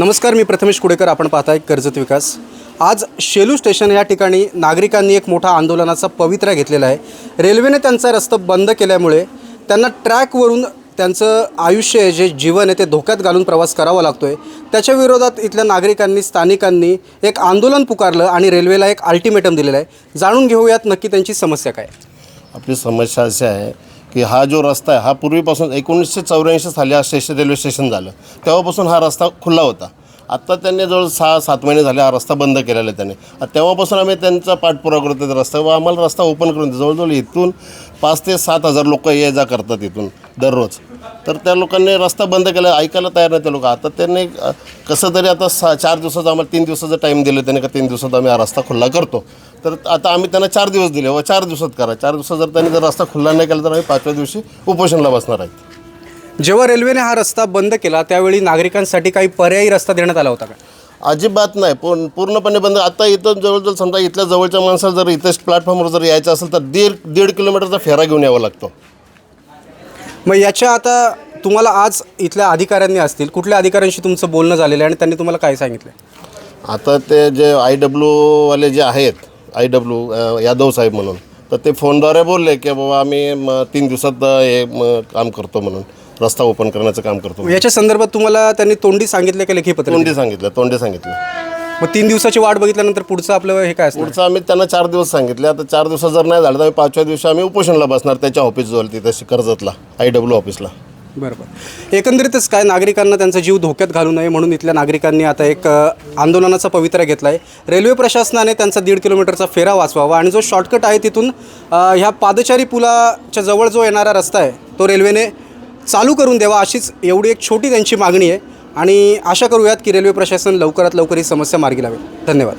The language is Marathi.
नमस्कार मी प्रथमेश कुडेकर. आपण पाहताय कर्जत विकास. आज शेलू स्टेशन या ठिकाणी नागरिकांनी एक मोठा आंदोलनाचा पवित्रा घेतलेला आहे. रेल्वेने त्यांचा रस्ता बंद केल्यामुळे त्यांना ट्रॅकवरून त्यांचं आयुष्य आहे जे जीवन आहे ते धोक्यात घालून प्रवास करावा लागतो आहे त्याच्या विरोधात इथल्या नागरिकांनी स्थानिकांनी एक आंदोलन पुकारलं आणि रेल्वेला एक अल्टिमेटम दिलेलं आहे. जाणून घेऊयात नक्की त्यांची समस्या काय आपली समस्या अशी आहे की हा जो रस्ता आहे हा पूर्वीपासून एकोणीसशे चौऱ्याऐंशी साली हा स्टेशन रेल्वे स्टेशन झालं. तेव्हापासून हा रस्ता खुला होता. आत्ता त्यांनी जवळ सहा सात महिने झाले हा रस्ता बंद केलेला आहे त्याने. तेव्हापासून आम्ही त्यांचा पाठपुरावा करतो त्या रस्ता. व आम्हाला रस्ता ओपन करून देतो जवळजवळ इथून पाच ते सात हजार लोक ये जा करतात इथून दररोज. तर त्या लोकांनी रस्ता बंद केला ऐकायला तयार नाही ते लोक. आता त्यांनी कसं तरी आता सा चार दिवसाचा आम्हाला तीन दिवसाचा टाईम दिलं त्यांनी का तीन दिवसात आम्ही हा रस्ता खुला करतो. तर आता आम्ही त्यांना चार दिवस दिले व चार दिवसात करा. चार दिवसात जर त्यांनी जर रस्ता खुला नाही केला तर आम्ही पाचव्या दिवशी उपोषणला बसणार आहेत. जेव्हा रेल्वेने हा रस्ता बंद केला त्यावेळी नागरिकांसाठी काही पर्यायी रस्ता देण्यात आला होता का? अजिबात नाही. पूर्ण पूर्णपणे बंद आता इथं जवळजवळ समजा इथल्या जवळच्या माणसाला जर इथं प्लॅटफॉर्मवर जर यायचं असेल तर दीड दीड किलोमीटरचा फेरा घेऊन यावा लागतो. मग याच्या आता तुम्हाला आज इथल्या अधिकाऱ्यांनी असतील कुठल्या अधिकाऱ्यांशी तुमचं बोलणं झालेलं आहे आणि त्यांनी तुम्हाला काय सांगितलं आता ते जे आय डब्ल्यूवाले जे आहेत आय डब्ल्यू यादव साहेब म्हणून तर ते फोनद्वारे बोलले की बाबा आम्ही म, तीन दिवसात हे म, काम करतो म्हणून रस्ता ओपन करण्याचं काम करतो. याच्या संदर्भात तुम्हाला त्यांनी तोंडी सांगितलं का लेखी पत्र? तोंडी सांगितलं तोंडी सांगितलं. मग तीन दिवसाची वाट बघितल्यानंतर पुढचं आपलं हे काय असणार? पुढचं आम्ही त्यांना चार दिवस सांगितले. आता चार दिवसात जर नाही झालं तर आम्ही पाचव्या दिवशी आम्ही उपोषणला बसणार त्याच्या ऑफिसजवळ तिथे कर्जतला आय डब्ल्यू ऑफिसला बरोबर. एकंदरीतच काय नागरिकांना त्यांचा जीव धोक्यात घालू नये म्हणून इथल्या नागरिकांनी आता एक अ, आंदोलनाचा पवित्रा घेतला आहे रेल्वे प्रशासनाने त्यांचा दीड किलोमीटरचा फेरा वाचवावा आणि जो शॉर्टकट आहे तिथून अ, ह्या पादचारी पुलाच्या जवळ जो येणारा रस्ता आहे तो रेल्वेने चालू करून द्यावा अशीच एवढी एक छोटी त्यांची मागणी आहे. आणि आशा करूयात की रेल्वे प्रशासन लवकरात लवकर ही समस्या मार्गी लावेल. धन्यवाद.